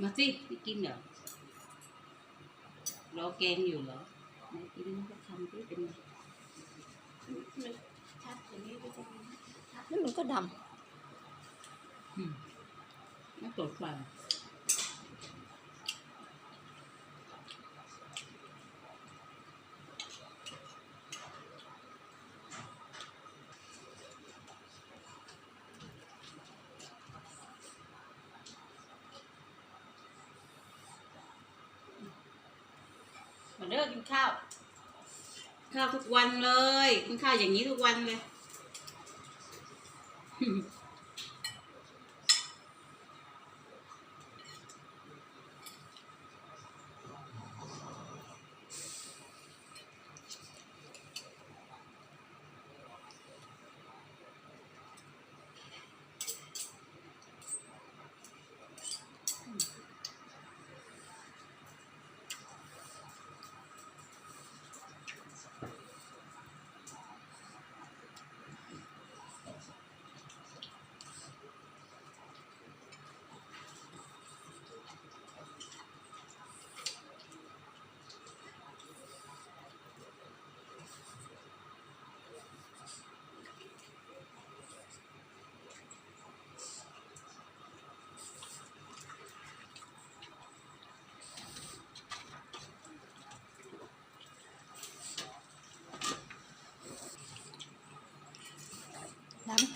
มาสิไม่กินเหรอรอแกงอยู่เหรอไหนกินมันก็ทำที่เป็นไงมันชัดอย่างนี้ก็จะมีแล้วมันก็ดอืมน่าตรวจ กินข้าว ข้าวทุกวันเลย กินข้าวอย่างนี้ทุกวันเลย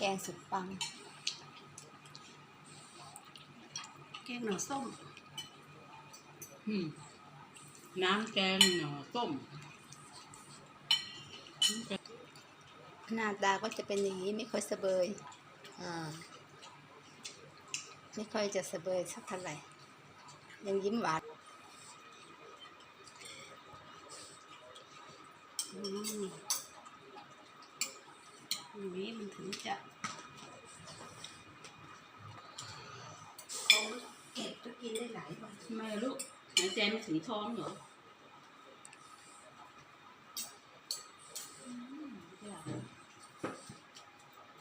แกงสุดปัง แกงหน่อส้ม อืมน้ำแกงหน่อส้ม หน้าตาก็จะเป็นอย่างนี้ไม่ค่อยเสบยอ่าไม่ค่อยจะเสบยสักเท่าไหร่ยังยิ้มหวานอืม อย่างนี้มันถึงจะของเก็บก็กินได้หลายวันทำไมอะลูกหายใจไม่ถึงท้องเหรออืมอยาก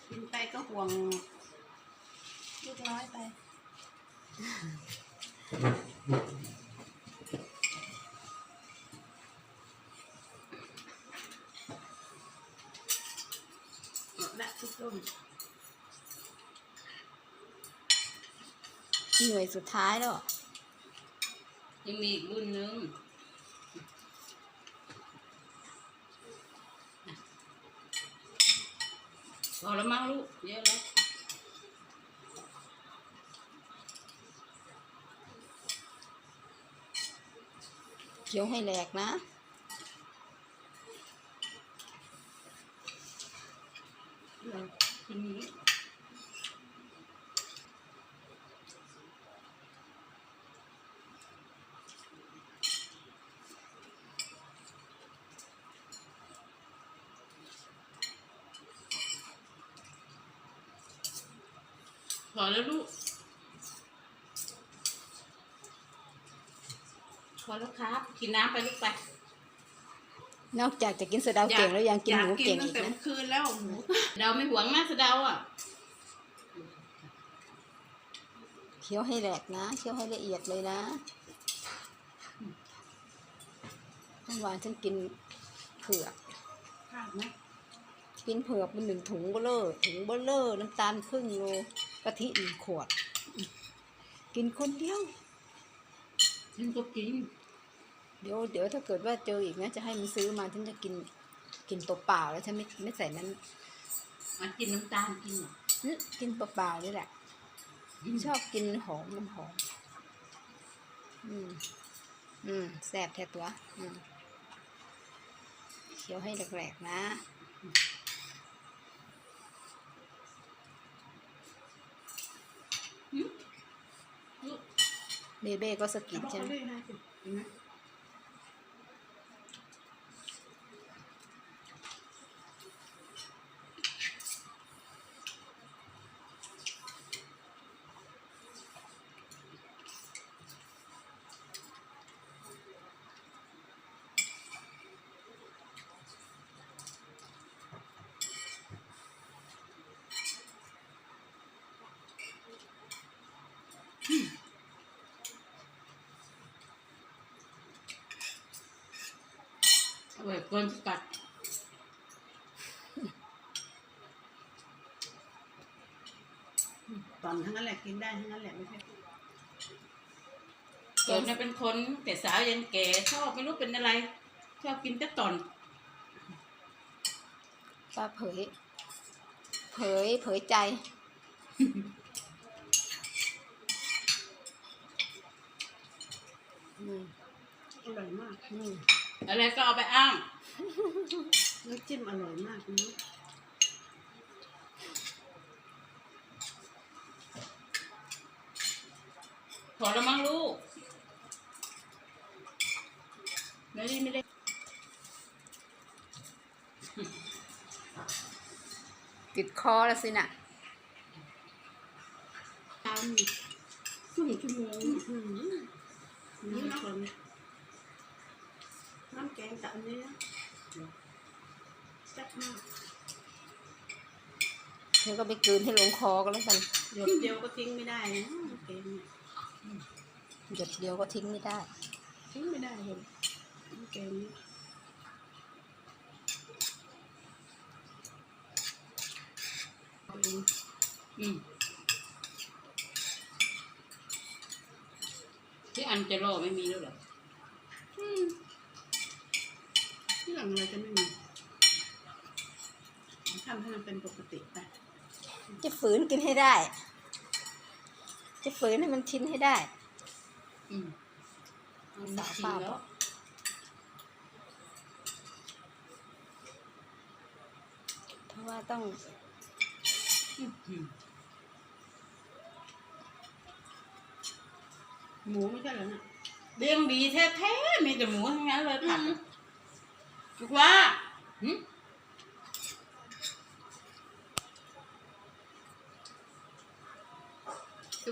กินไปก็ห่วงลูกน้อยไป หมดละทุกต้นหน่วยสุดท้ายแล้ว ยังมีอีกรุ่นนึงพอแล้วมั้งลูก เยอะแล้วเคี้ยวให้แหลกนะ เราทีนี้พอแล้วลูกพอแล้วครับ กินน้ำไปลูกไป นอกจากจะกินสะเดาเก่งแล้วยังกินหมูเก่งตั้อีงกแต่นะเมื่อคืนแล้วหมูเราไม่หวงหน้าสะเดาอะเคี้ยวให้แหลกนะเคี้ยวให้ละเอียดเลยนะเมื่อวานฉันกินเผือกพลาดไหมกินเผือกเป็นหนึ่งถุงเบลเลอร์ถุงเบลเลอร์น้ำตาลครึ่งโลกะทิหนึ่งขวด กินคนเดียวฉันก็กิน เดี๋ยวเดี๋ยวถ้าเกิดว่าเจออีกนะจะให้มันซื้อมาฉันจะกินกินตัวเปล่าแล้วฉันไม่ไม่ใส่นั้นมันกินน้ำตาลกินเหรออื้อกินเปล่าๆนี่แหละชอบกินหอมมันหอม อืม อืมแซ่บแท้ตัว อืมเคี้ยวให้แหลกๆนะลูกเบเบ้ก็สะกิดบอกใช่เขาไหมด้วยนะสิเห็นไหม เกินกัดตอนทั้งนั้นแหละกินได้ทั้งนั้นแหละไม่ใช่เกิดมาเป็นคนแต่สาวยันแก่ชอบไม่รู้เป็นอะไร ชอบกินแต่ตอนป้าเผย เผยเผยใจ อืมอร่อยมากอืมอะไรก็เอาไปอ้าง น้ำจิ้มอร่อยมากนะพอแล้วมั้งลูกไม่ได้ไม่ได้ติดคอแล้วสินะตามครึ่งชั่วโมงอืมนี่นะคนน้ำแกงกับอันนี้นะ แซ่บมากเธอก็ไปกลืนให้ลงคอกันแล้วกันหยดเดียวก็ทิ้งไม่ได้นะน้ำแกงเนี่ยหยดเดียวก็ทิ้งไม่ได้ ทิ้งไม่ได้เลยน้ำแกงนี่เอาเองอืมที่อันเจโร่ไม่มีแล้วเหรอที่หลังเราจะไม่มี ทำให้มันเป็นปกติไปจะฝืนกินให้ได้ จะฝืนให้มันชิ้นให้ได้ อืมสาวป้าบอกเพราะว่าต้องอืมหมูไม่ใช่เหรอเนี่ยเลี้ยงดีแท้ๆมีแต่หมูทั้งนั้นเลยผัดถูกว่าหึ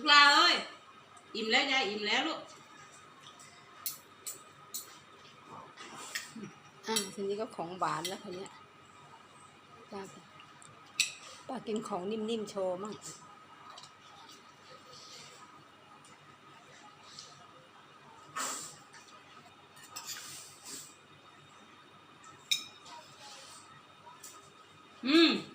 ทุกลาเอ้ย อิ่มแล้วยายอิ่มแล้วลูก อ่าทีนี้ก็ของหวานแล้วคนเนี้ยป้าก็ป้ากินของนิ่มๆโชว์มั่งอืม